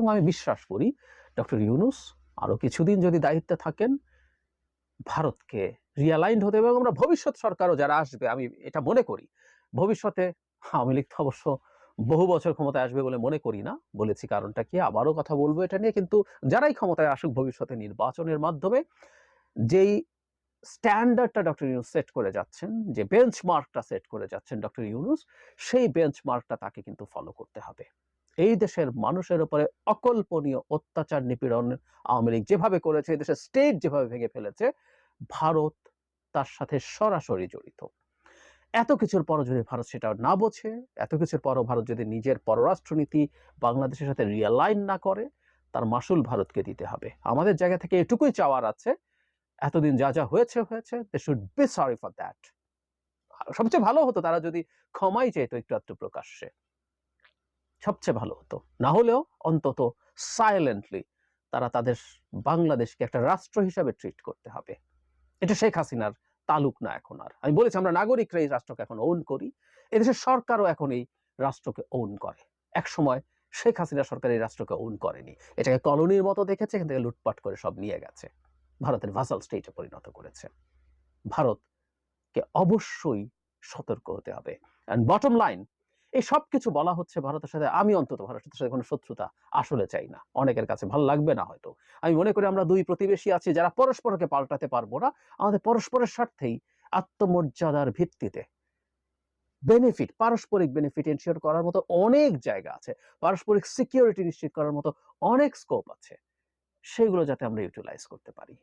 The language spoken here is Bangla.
এবং আমি বিশ্বাস করি, ডক্টর ইউনুস আরও কিছুদিন যদি দায়িত্বে থাকেন, ভারতকে রিয়ালাইন্ড হতে এবং আমরা ভবিষ্যৎ সরকারও যারা আসবে, আমি এটা মনে করি। ভবিষ্যতে আওয়ামী লীগ অবশ্য বহু বছর ক্ষমতায় আসবে বলে মনে করি না। বলেছি কারণটা কি, আবারও কথা বলব এটা নিয়ে, কিন্তু যারাই ক্ষমতায় আসুক ভবিষ্যতে নির্বাচনের মাধ্যমে, যেই স্ট্যান্ডার্ডটা ডক্টর ইউনুস সেট করে যাচ্ছেন, যে বেঞ্চমার্কটা সেট করে যাচ্ছেন ডক্টর ইউনুস, সেই বেঞ্চমার্কটা তাকে কিন্তু ফলো করতে হবে। এই দেশের মানুষের উপরে অকল্পনীয় অত্যাচার, নিপীড়ন আওয়ামী লীগ যেভাবে করেছে দেশের স্টেট যেভাবে ভেঙে ফেলেছে, ভারত তার সাথে সরাসরি জড়িত। এত কিছুর পরও যদি ভারত সেটা না বোঝে, এত কিছুর পরও ভারত যদি নিজের পররাষ্ট্রনীতি বাংলাদেশের সাথে রিয়ালাইন না করে, তার মাসুল ভারতকে দিতে হবে। আমাদের জায়গা থেকে এটুকুই চাওয়ার আছে, এতদিন যা যা হয়েছে হয়েছে they should be sorry for that সবচেয়ে ভালো হতো তারা যদি ক্ষমাই চাইতো একটু একটু প্রকাশ্যে। সবচেয়ে ভালো হতো। না হলেও অন্তত সাইলেন্টলি তারা তাদের বাংলাদেশকে একটা রাষ্ট্র হিসাবে ট্রিট করতে হবে। এটা শেখ হাসিনার তালুক না এখন আর। আমি বলেছি, আমরা নাগরিকরা এই রাষ্ট্রকে এখন ওন করি। এদেশের সরকারও এখন এই রাষ্ট্রকে ওন করে। এক সময় শেখ হাসিনা সরকার এই রাষ্ট্রকে ওন করেনি। এটাকে কলোনির মতো দেখেছে, এখান থেকে লুটপাট করে সব নিয়ে গেছে। ভারতের ভাসাল স্টেটে পরিণত করেছে। ভারতকে অবশ্যই সতর্ক হতে হবে। অ্যান্ড বটম লাইন এই সব কিছু বলা হচ্ছে ভারতের সাথে। আমি অন্তত ভারতের সাথে কোনো শত্রুতা আসলে চাই না। অনেকের কাছে ভালো লাগবে না হয়তো। আমি মনে করি আমরা দুই প্রতিবেশী আছি যারা পরস্পরকে পাল্টাতে পারব না। আমাদের পরস্পরের স্বার্থেই আত্মমর্যাদার ভিত্তিতে বেনিফিট পারস্পরিক বেনিফিট এনশিওর করার মতো অনেক জায়গা আছে। পারস্পরিক সিকিউরিটি নিশ্চিত করার মতো অনেক স্কোপ আছে। সেগুলো যাতে আমরা ইউটিলাইজ করতে পারি।